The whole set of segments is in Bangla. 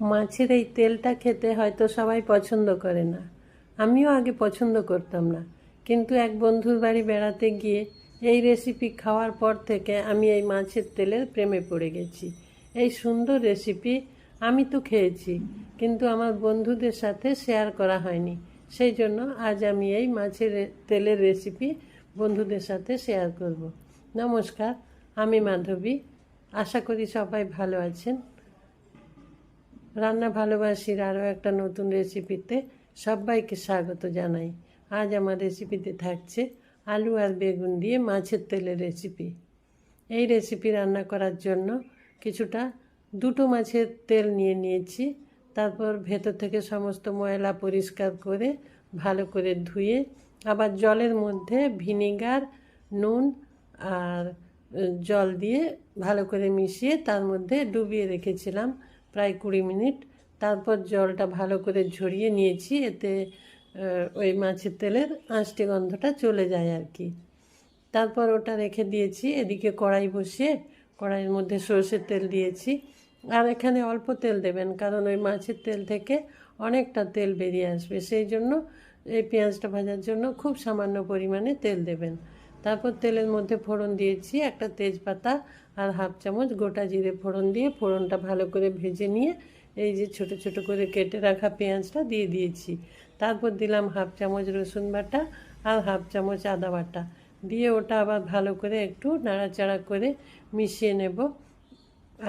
মাছের এই তেলটা খেতে হয়তো সবাই পছন্দ করে না। আমিও আগে পছন্দ করতাম না। কিন্তু এক বন্ধুর বাড়ি বেড়াতে গিয়ে এই রেসিপি খাওয়ার পর থেকে আমি এই মাছের তেলের প্রেমে পড়ে গেছি। এই সুন্দর রেসিপি আমি তো খেয়েছি, কিন্তু আমার বন্ধুদের সাথে শেয়ার করা হয়নি। সেই জন্য আজ আমি এই মাছের তেলের রেসিপি বন্ধুদের সাথে শেয়ার করব। নমস্কার, আমি মাধবী। আশা করি সবাই ভালো আছেন। রান্না ভালোবাসির আরও একটা নতুন রেসিপিতে সবাইকে স্বাগত জানাই। আজ আমার রেসিপিতে থাকছে আলু আর বেগুন দিয়ে মাছের তেলের রেসিপি। এই রেসিপি রান্না করার জন্য কিছুটা দুটো মাছের তেল নিয়ে নিয়েছি, তারপর ভেতর থেকে সমস্ত ময়লা পরিষ্কার করে ভালো করে ধুয়ে, আবার জলের মধ্যে ভিনিগার, নুন আর জল দিয়ে ভালো করে মিশিয়ে তার মধ্যে ডুবিয়ে রেখেছিলাম। প্রায় কুড়ি মিনিট। তারপর জলটা ভালো করে ঝরিয়ে নিয়েছি, এতে ওই মাছের তেলের আঁশটি গন্ধটা চলে যায় আর কি। তারপর ওটা রেখে দিয়েছি, এদিকে কড়াই বসিয়ে কড়াইয়ের মধ্যে সর্ষের তেল দিয়েছি। আর এখানে অল্প তেল দেবেন, কারণ ওই মাছের তেল থেকে অনেকটা তেল বেরিয়ে আসবে। সেই জন্য এই পেঁয়াজটা ভাজার জন্য খুব সামান্য পরিমাণে তেল দেবেন। তারপর তেলের মধ্যে ফোড়ন দিয়েছি, একটা তেজপাতা আর হাফ চামচ গোটা জিরে ফোড়ন দিয়ে ফোড়নটা ভালো করে ভেজে নিয়ে এই যে ছোট ছোট করে কেটে রাখা পেঁয়াজটা দিয়ে দিয়েছি। তারপর দিলাম হাফ চামচ রসুন বাটা আর হাফ চামচ আদা বাটা। দিয়ে ওটা আবার ভালো করে একটু নাড়াচাড়া করে মিশিয়ে নেব।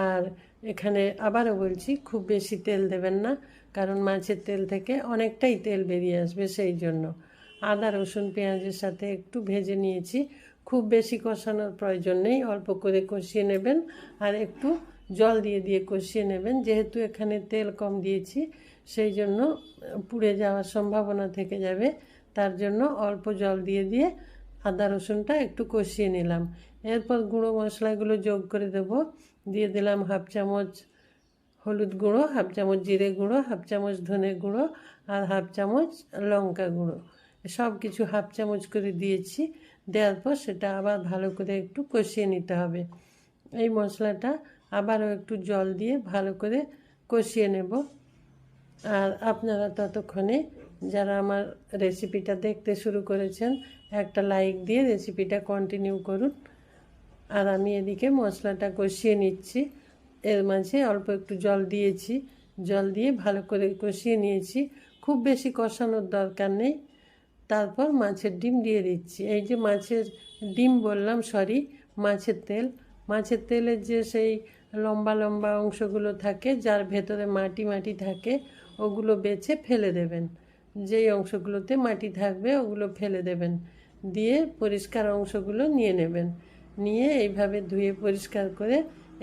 আর এখানে আবারও বলছি, খুব বেশি তেল দেবেন না, কারণ মাছের তেল থেকে অনেকটাই তেল বেরিয়ে আসবে সেই জন্য। আদা রসুন পেঁয়াজের সাথে একটু ভেজে নিয়েছি। খুব বেশি কষানোর প্রয়োজন নেই, অল্প করে কষিয়ে নেবেন আর একটু জল দিয়ে দিয়ে কষিয়ে নেবেন। যেহেতু এখানে তেল কম দিয়েছি, সেই জন্য পুড়ে যাওয়ার সম্ভাবনা থেকে যাবে। তার জন্য অল্প জল দিয়ে দিয়ে আদা রসুনটা একটু কষিয়ে নিলাম। এরপর গুঁড়ো মশলাগুলো যোগ করে দেব। দিয়ে দিলাম হাফ চামচ হলুদ গুঁড়ো, হাফ চামচ জিরে গুঁড়ো, হাফ চামচ ধনে গুঁড়ো আর হাফ চামচ লঙ্কা গুঁড়ো। সব কিছু হাফ চামচ করে দিয়েছি। দেওয়ার পর সেটা আবার ভালো করে একটু কষিয়ে নিতে হবে। এই মশলাটা আবারও একটু জল দিয়ে ভালো করে কষিয়ে নেব। আর আপনারা ততক্ষণে যারা আমার রেসিপিটা দেখতে শুরু করেছেন, একটা লাইক দিয়ে রেসিপিটা কন্টিনিউ করুন। আর আমি এদিকে মশলাটা কষিয়ে নিচ্ছি। এর মাঝে অল্প একটু জল দিয়েছি। জল দিয়ে ভালো করে কষিয়ে নিয়েছি। খুব বেশি কষানোর দরকার নেই। তারপর মাছের ডিম দিয়ে দিচ্ছি। এই যে মাছের ডিম বললাম সরি মাছের তেল। মাছের তেলের যে সেই লম্বা লম্বা অংশগুলো থাকে, যার ভেতরে মাটি মাটি থাকে, ওগুলো বেছে ফেলে দেবেন। যেই অংশগুলোতে মাটি থাকবে, ওগুলো ফেলে দেবেন। দিয়ে পরিষ্কার অংশগুলো নিয়ে নেবেন। নিয়ে এইভাবে ধুয়ে পরিষ্কার করে,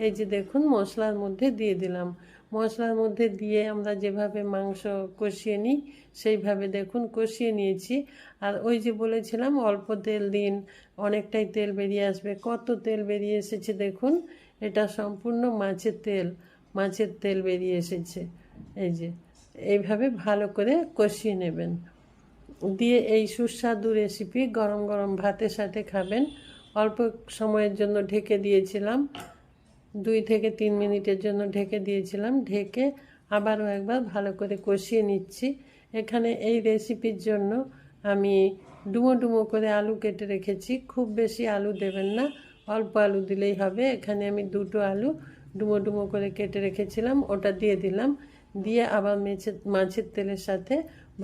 এই যে দেখুন, মশলার মধ্যে দিয়ে দিলাম। মশলার মধ্যে দিয়ে আমরা যেভাবে মাংস কষিয়ে নিই, সেইভাবে দেখুন কষিয়ে নিয়েছি। আর ওই যে বলেছিলাম, অল্প তেল দিন, অনেকটাই তেল বেরিয়ে আসবে। কত তেল বেরিয়ে এসেছে দেখুন, এটা সম্পূর্ণ মাছের তেল মাছের তেল বেরিয়ে এসেছে। এই যে, এইভাবে ভালো করে কষিয়ে নেবেন। দিয়ে এই সুস্বাদু রেসিপি গরম গরম ভাতের সাথে খাবেন। অল্প সময়ের জন্য ঢেকে দিয়েছিলাম। দুই থেকে তিন মিনিটের জন্য ঢেকে দিয়েছিলাম। ঢেকে আবারও একবার ভালো করে কষিয়ে নিচ্ছি। এখানে এই রেসিপির জন্য আমি ডুমো ডুমো করে আলু কেটে রেখেছি। খুব বেশি আলু দেবেন না, অল্প আলু দিলেই হবে। এখানে আমি দুটো আলু ডুমো ডুমো করে কেটে রেখেছিলাম, ওটা দিয়ে দিলাম। দিয়ে আবার মেছের মাছের তেলের সাথে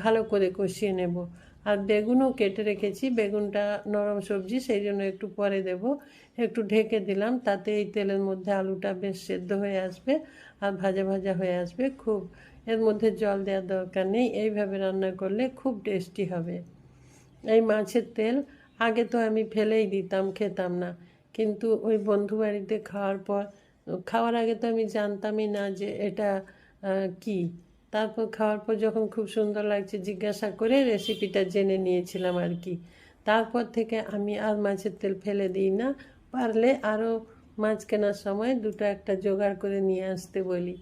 ভালো করে কষিয়ে নেব। আর বেগুনও কেটে রেখেছি, বেগুনটা নরম সবজি, সেই জন্য একটু পরে দেব। একটু ঢেকে দিলাম, তাতে এই তেলের মধ্যে আলুটা বেশ সেদ্ধ হয়ে আসবে আর ভাজা ভাজা হয়ে আসবে। খুব এর মধ্যে জল দেওয়ার দরকার নেই, এইভাবে রান্না করলে খুব টেস্টি হবে। এই মাছের তেল আগে তো আমি ফেলেই দিতাম, খেতাম না। কিন্তু ওই বন্ধু বাড়িতে খাওয়ার পর, খাওয়ার আগে তো আমি জানতামই না যে এটা কি। তারপর খাওয়ার পর যখন খুব সুন্দর লাগছে, জিজ্ঞাসা করে রেসিপিটা জেনে নিয়েছিলাম আর কি। তারপর থেকে আমি আর মাছের তেল ফেলে দিই না, পারলে আরও মাছ কেনার সময় দুটো একটা জোগাড় করে নিয়ে আসতে বলি,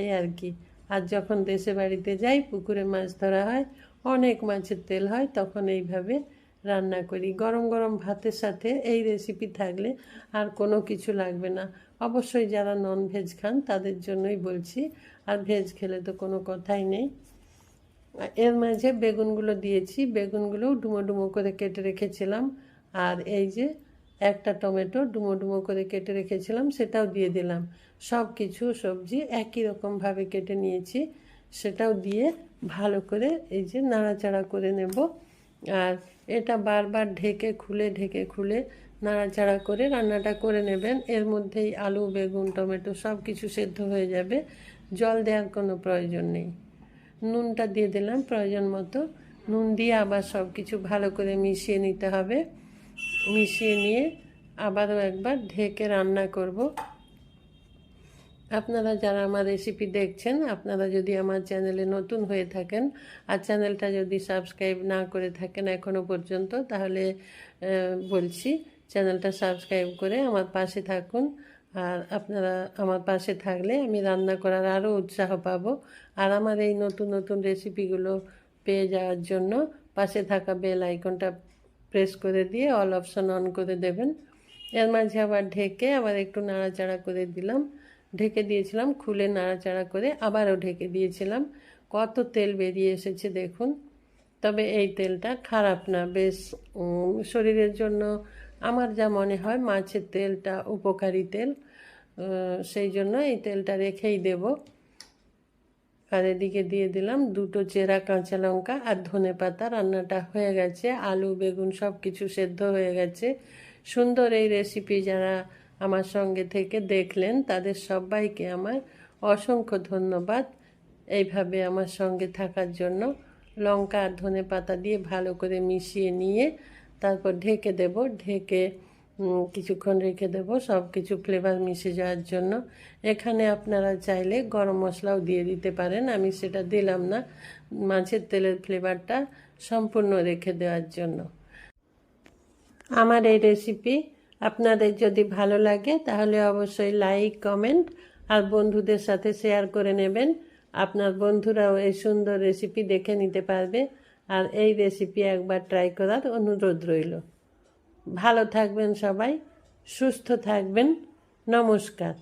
এই আর কি। আর যখন দেশে বাড়িতে যাই, পুকুরে মাছ ধরা হয়, অনেক মাছের তেল হয়, তখন এইভাবে রান্না করি। গরম গরম ভাতের সাথে এই রেসিপি থাকলে আর কোনো কিছু লাগবে না। অবশ্যই যারা নন ভেজ খান, তাদের জন্যই বলছি, আর ভেজ খেলে তো কোনো কথাই নেই। এর মাঝে বেগুনগুলো দিয়েছি। বেগুনগুলোও ডুমো ডুমো করে কেটে রেখেছিলাম। আর এই যে একটা টমেটো ডুমো ডুমো করে কেটে রেখেছিলাম, সেটাও দিয়ে দিলাম। সব কিছু সবজি একই রকমভাবে কেটে নিয়েছি। সেটাও দিয়ে ভালো করে এই যে নাড়াচাড়া করে নেব। আর এটা বারবার ঢেকে খুলে ঢেকে খুলে নাড়াচাড়া করে রান্নাটা করে নেবেন। এর মধ্যেই আলু, বেগুন, টমেটো সব কিছু সেদ্ধ হয়ে যাবে। জল দেওয়ার কোনো প্রয়োজন নেই। নুনটা দিয়ে দিলাম প্রয়োজন মতো। নুন দিয়ে আবার সব কিছু ভালো করে মিশিয়ে নিতে হবে। মিশিয়ে নিয়ে আবারও একবার ঢেকে রান্না করব। আপনারা যারা আমার রেসিপি দেখছেন, আপনারা যদি আমার চ্যানেলে নতুন হয়ে থাকেন আর চ্যানেলটা যদি সাবস্ক্রাইব না করে থাকেন এখনও পর্যন্ত, তাহলে বলছি চ্যানেলটা সাবস্ক্রাইব করে আমার পাশে থাকুন। আর আপনারা আমার পাশে থাকলে আমি রান্না করার আরও উৎসাহ পাব। আর আমার এই নতুন নতুন রেসিপিগুলো পেয়ে যাওয়ার জন্য পাশে থাকা বেল আইকনটা প্রেস করে দিয়ে অল অপশন অন করে দেবেন। এর মাঝে আবার ঢেকে আবার একটু নাড়াচাড়া করে দিলাম। ঢেকে দিয়েছিলাম খুলে নাড়াচাড়া করে, আবারও ঢেকে দিয়েছিলাম। কত তেল বেরিয়ে এসেছে দেখুন। তবে এই তেলটা খারাপ না, বেশ শরীরের জন্য আমার যা মনে হয় মাছের তেলটা উপকারী তেল। সেই জন্য এই তেলটা রেখেই দেব। আর এদিকে দিয়ে দিলাম দুটো চেরা কাঁচা লঙ্কা আর ধনে পাতা। রান্নাটা হয়ে গেছে, আলু, বেগুন সব কিছু সেদ্ধ হয়ে গেছে। সুন্দর এই রেসিপি যারা আমার সঙ্গে থেকে দেখলেন, তাদের সবাইকে আমার অসংখ্য ধন্যবাদ। এইভাবে আমার সঙ্গে থাকার জন্য লঙ্কা আর ধনে পাতা দিয়ে ভালো করে মিশিয়ে নিয়ে তারপর ঢেকে দেব। ঢেকে কিছুক্ষণ রেখে দেব। সব কিছু ফ্লেভার মিশে যাওয়ার জন্য। এখানে আপনারা চাইলে গরম মশলাও দিয়ে দিতে পারেন। আমি সেটা দিলাম না। মাছের তেলের ফ্লেভারটা সম্পূর্ণ রেখে দেওয়ার জন্য। আমার এই রেসিপি আপনাদের যদি ভালো লাগে, তাহলে অবশ্যই লাইক কমেন্ট আর বন্ধুদের সাথে শেয়ার করে নেবেন। আপনার বন্ধুরাও এই সুন্দর রেসিপি দেখে নিতে পারবে। আর এই রেসিপি একবার ট্রাই করার অনুরোধ রইল। ভালো থাকবেন সবাই, সুস্থ থাকবেন। নমস্কার।